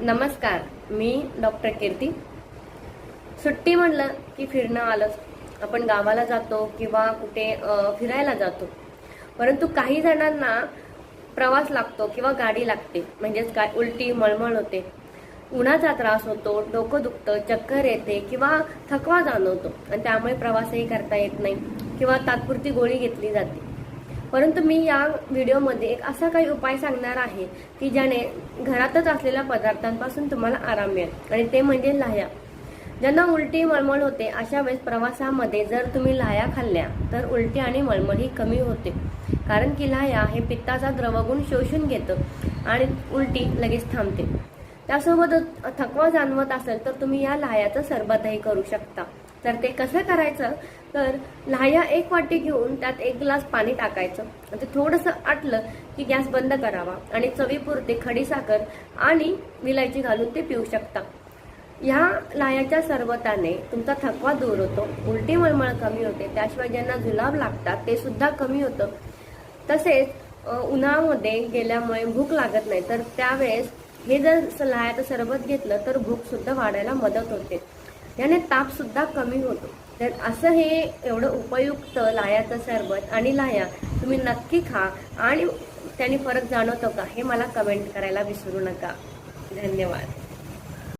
नमस्कार मी डॉक्टर कीर्ती. सुट्टी म्हणलं की फिरणं आलंच. आपण गावाला जातो किंवा कुठे फिरायला जातो. परंतु काही जणांना प्रवास लागतो किंवा गाडी लागते. म्हणजेच काय उलटी मळमळ होते. उन्हाचा त्रास होतो डोकं दुखतं चक्कर येते किंवा थकवा जाणवतो. आणि त्यामुळे प्रवासही करता येत नाही. किंवा तात्पुरती गोळी घेतली जाते. परंतु मी या व्हिडिओमध्ये एक असा काही उपाय सांगणार आहे की ज्याने घरातच असलेल्या पदार्थांपासून तुम्हाला आराम मिळेल. आणि ते म्हणजे लाह्या. ज्यांना उलटी मळमळ होते अशा वेळेस प्रवासामध्ये जर तुम्ही लाह्या खाल्ल्या तर उलटी आणि मळमळ ही कमी होते. कारण की लाह्या हे पित्ताचा द्रवगुण शोषून घेतं आणि उलटी लगेच थांबते. त्यासोबतच थकवा जाणवत असेल तर तुम्ही या लाह्याचं सरबतही करू शकता. तर ते कसं करायचं? तर लाह्या एक वाटी घेऊन त्यात एक ग्लास पाणी टाकायचं. ते थोडंसं आटलं की गॅस बंद करावा आणि चवीपुरते खडीसाखर आणि विलायची घालून ते पिऊ शकता. ह्या लाह्याच्या सरबताने तुमचा थकवा दूर होतो उलटी मळमळ कमी होते त्याशिवाय ज्यांना जुलाब लागतात ते सुद्धा कमी होतं. तसेच उन्हामध्ये गेल्यामुळे भूक लागत नाही तर त्यावेळेस हे जर सलायाचं सरबत घेतलं तर भूक सुद्धा वाढायला मदत होते. याने ताप सुद्धा कमी होतो. तर असं हे एवढं उपयुक्त लायाचं सरबत आणि लाया तुम्ही नक्की खा आणि त्याने फरक जाणवतो का हे मला कमेंट करायला विसरू नका. धन्यवाद.